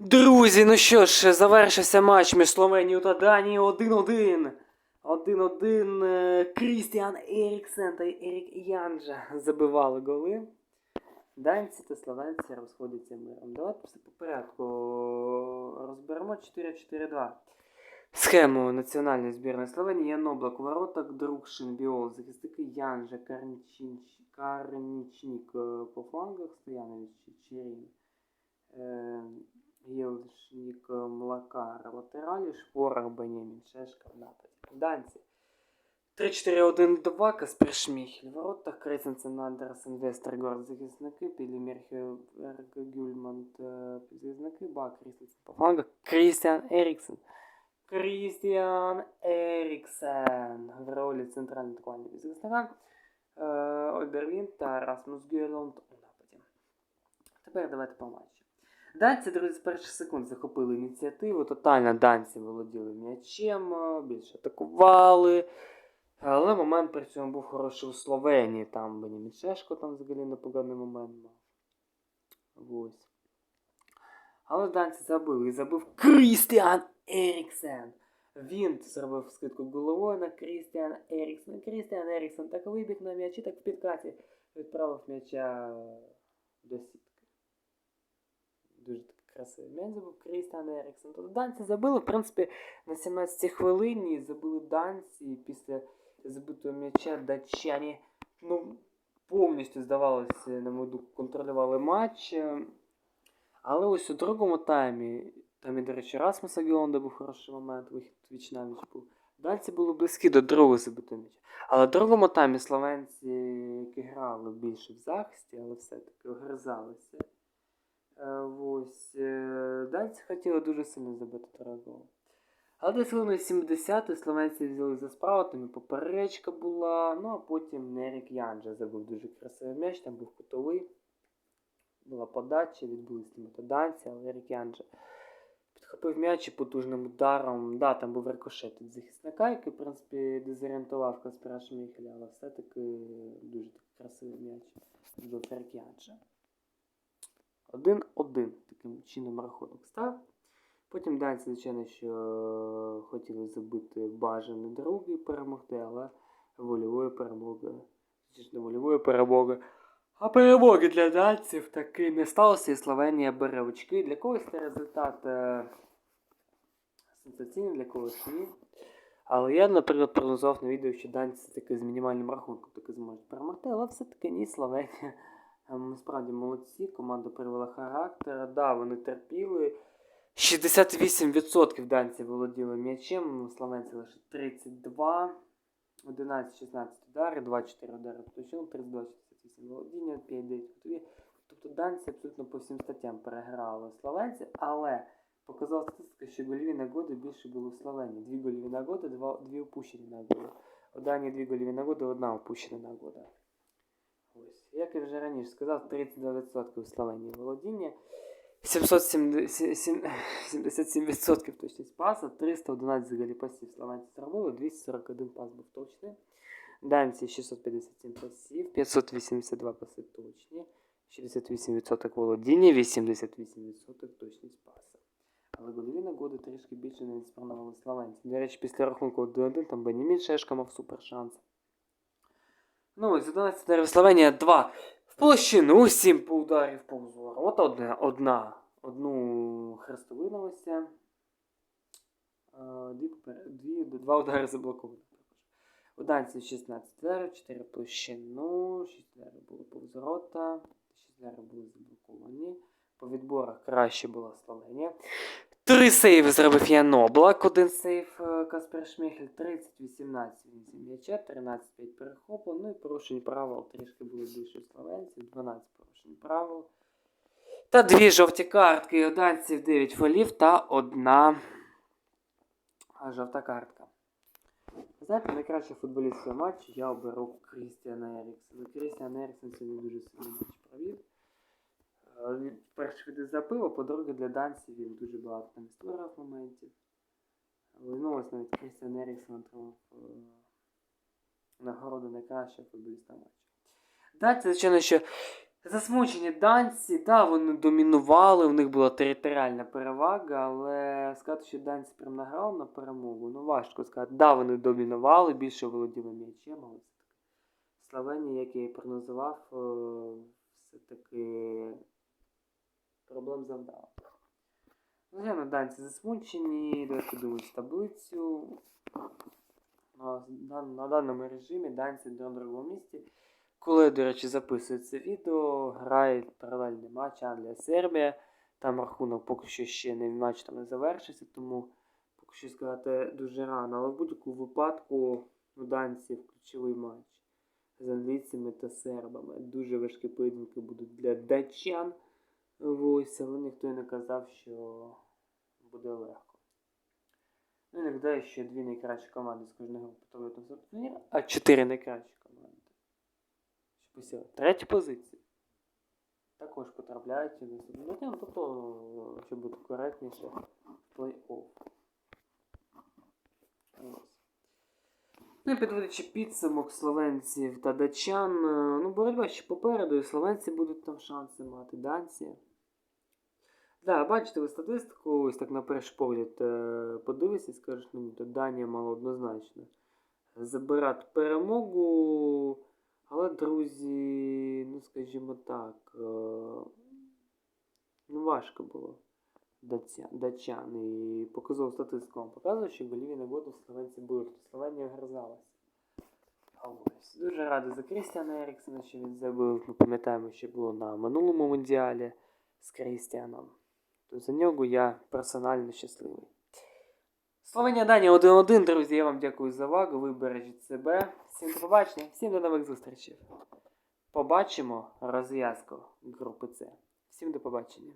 Друзі, ну що ж, завершився матч між Словенією та Данією 1-1. 1-1. е, Крістіан Еріксен та Ерік Янджа забивали голи. Данці та словенці розходяться миром. Давайте все по порядку розберемо 4-4-2. Схему національної збірної Словенії Яноблак у воротах, Друкшин, Біол, захисники Янжа, Карнічінч, Карнічник е, по флангах, Стоянович, Черін. Е, Єлшнік Млакар латералі, Шпорах, Бенямін, Шешка в нападі. Данці. 3-4-1-2, Каспер Шміхель. В воротах Крейсенсен, Андерсен, Вестергорд, захисники, Пілімірхе, Гюльмант, е, захисники, Бак, Крістенсен по флангах, Крістіан Еріксен. Крістіан Еріксен в ролі центрального атакувального захисника. Е, Ольдервін та Расмус Гюйланд у нападі. Тепер давайте по матчу. Данці, друзі, з перших секунд захопили ініціативу. Тотально данці володіли м'ячем, е, більше атакували. Але момент при цьому був хороший у Словенії. Там Бенімін Шешко там взагалі непоганий момент мав. Ось. Але данці забили і забив Крістіан Еріксен. Він зробив скидку головою на Крістіан Еріксен. Крістіан Еріксен так вибіг на м'яч і так в підкаті відправив м'яча до. Дуже такий красивий м'яч забив Крістіан Еріксен. Тобто данці забили, в принципі, на 17-й хвилині забили данці після забитого м'яча датчані ну, повністю, здавалося, на мою думку, контролювали матч. Але ось у другому таймі, там і, до речі, Расмуса Гіонда був хороший момент, вихід віч на віч був. Данці були близькі до другого забитого м'яча. Але в другому таймі словенці, які грали більше в захисті, але все-таки огризалися. Е, Ось, е, данці хотіли дуже сильно забити другий гол. Але десь хвилини 70 словенці взяли за справу, там і поперечка була, ну а потім Нерік Янджа забив дуже красивий м'яч, там був кутовий. Була подача, відбулись нібито данці, але Ерік Янджа підхопив м'яч і потужним ударом. Да, там був рикошет від захисника, який, в принципі, дезорієнтував Каспера Шміхеля, але все-таки дуже красивий м'яч від Ерік Янджа. 1-1 таким чином рахунок став. Потім данці, звичайно, що хотіли забити бажаний другий перемогти, але вольової перемоги, не вольової перемоги, а перемоги для данців таки не сталося, і Словенія бере очки. Для когось це результат е, сенсаційний, для когось ні. Але я, наприклад, прогнозував на відео, що данці таки з мінімальним рахунком таки зможуть перемогти, але все-таки ні, Словенія. Ем, Справді молодці, команда привела характер. Да, вони терпіли. 68% данці володіли м'ячем, словенці лише 32, 11-16 удари, 2-4 удари по точному, 32-68 володіння, 5-9 кутові. Тобто данці абсолютно по всім статтям переграли словенці, але показала статистика, що гольові нагоди більше було у Словенії. Дві гольові нагоди, два, дві опущені нагоди. У Данії дві гольові нагоди, одна опущена нагода. Ось. Як я вже раніше сказав, 32% у Словенії володіння. 777% точність паса, 311 взагалі пасів словенці зробили, 241 пас був точний. Данці 657 пасів, 582 паси точні, 68% володіння, 88% точність паса. Але гольові нагоди трішки більше не сформували словенці. До речі, після рахунку 1-1 там Бенімін Шешка мав супер шанс. Ну ось 11 ударів Словенія 2. В площину 7 по ударів повз ворота. Одна, одна. Одну хрестовиновися. Дві, попер- дві, два удари заблоковані. У данці 16 ударів, 4 площину, 6 ударів було повз ворота, 6 ударів були заблоковані. По відборах краще була Словенія. Три сейви зробив Ян Облак, один сейв е, Каспер Шміхель, 30-18 він зі м'яча, 13-5 перехоплень, ну і порушень правил трішки були більше словенців, 12 порушень правил. Та дві жовті картки, у 9 фолів та одна жовта картка. Знаєте, найкращий футболіст матчу я оберу Крістіана Еріксена. Крістіан Еріксен сьогодні дуже сильний провів. Е, Він перший від забив, а по-друге, для данців він дуже багато там створив моментів. Ну ось навіть Крістіан Еріксен отримав е, нагороду найкращого футболіста матчу. Данці, звичайно, що Засмучені данці, да, вони домінували, в них була територіальна перевага, але сказати, що данці прям награли на перемогу, ну важко сказати. Да, вони домінували, більше володіли м'ячем, але Словенія, як я і прогнозував, е, все-таки проблем завдала. Звичайно, данці засмучені, давайте подивимось таблицю. На, на, даному режимі данці на другому місці. Коли, до речі, записую це відео, грає паралельний матч Англія-Сербія. Там рахунок поки що ще не матч там не завершився, тому поки що сказати дуже рано. Але в будь-якому випадку у данців ключовий матч з англійцями та сербами. Дуже важкі поєдинки будуть для датчан. Ось, але ніхто й не казав, що буде легко. Ну, нагадаю, що дві найкращі команди з кожної групи потрапляють на турнір, а чотири найкращі команди. Що посіли третю позицію. Також потрапляють на турнір, тобто, щоб бути коректніше, плей-офф. Ну і підводячи підсумок словенців та датчан, е, ну боротьба ще попереду, і словенці будуть там шанси мати, данці. Да, бачите ви статистику, ось так на перший погляд е, подивишся і скажеш, ну то Данія мала однозначно забирати перемогу. Але, друзі, ну скажімо так, е, ну важко було датчан. І показав статистику вам показує, що голів не буде, словенці будуть. Словенія огризалася. Ось. Дуже радий за Крістіана Еріксона, що він забив. Ми пам'ятаємо, що було на минулому мундіалі з Крістіаном. То за нього я персонально щасливий. Словенія Данія 1-1, друзі. Я вам дякую за увагу. Ви бережіть себе. Всім до побачення, всім до нових зустрічей. Побачимо розв'язку групи С. Всім до побачення.